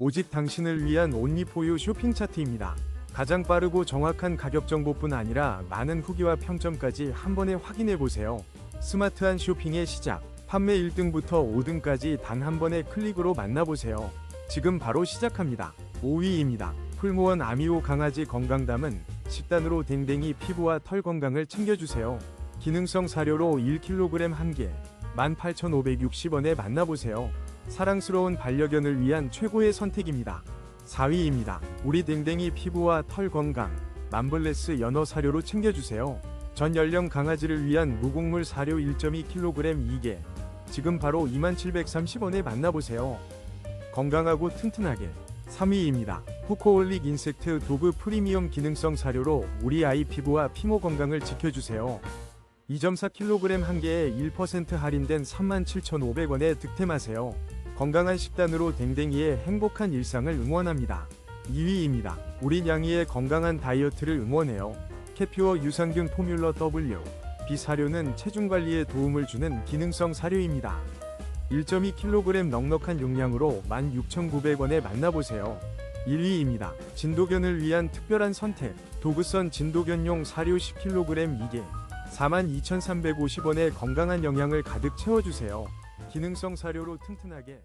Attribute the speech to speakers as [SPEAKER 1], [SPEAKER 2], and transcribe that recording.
[SPEAKER 1] 오직 당신을 위한 온리포유 쇼핑 차트입니다. 가장 빠르고 정확한 가격 정보뿐 아니라 많은 후기와 평점까지 한 번에 확인해 보세요. 스마트한 쇼핑의 시작. 판매 1등부터 5등까지 단 한 번의 클릭으로 만나보세요. 지금 바로 시작합니다. 5위입니다. 풀무원 아미오 강아지 건강담은 식단으로 댕댕이 피부와 털 건강을 챙겨주세요. 기능성 사료로 1kg 1개, 18,560원에 만나보세요. 사랑스러운 반려견을 위한 최고의 선택입니다. 4위입니다. 우리 댕댕이 피부와 털 건강, 만블레스 연어 사료로 챙겨주세요. 전 연령 강아지를 위한 무곡물 사료 1.2kg 2개. 지금 바로 2730원에 만나보세요. 건강하고 튼튼하게. 3위입니다. 포코올릭 인섹트 도그 프리미엄 기능성 사료로 우리 아이 피부와 피모 건강을 지켜주세요. 2.4kg 한 개에 1% 할인된 37,500원에 득템하세요. 건강한 식단으로 댕댕이의 행복한 일상을 응원합니다. 2위입니다. 우리 냥이의 건강한 다이어트를 응원해요. 캐퓨어 유산균 포뮬러 W. 비사료는 체중 관리에 도움을 주는 기능성 사료입니다. 1.2kg 넉넉한 용량으로 16,900원에 만나보세요. 1위입니다. 진도견을 위한 특별한 선택. 도그선 진도견용 사료 10kg 2개. 42,350원에 건강한 영양을 가득 채워주세요. 기능성 사료로 튼튼하게.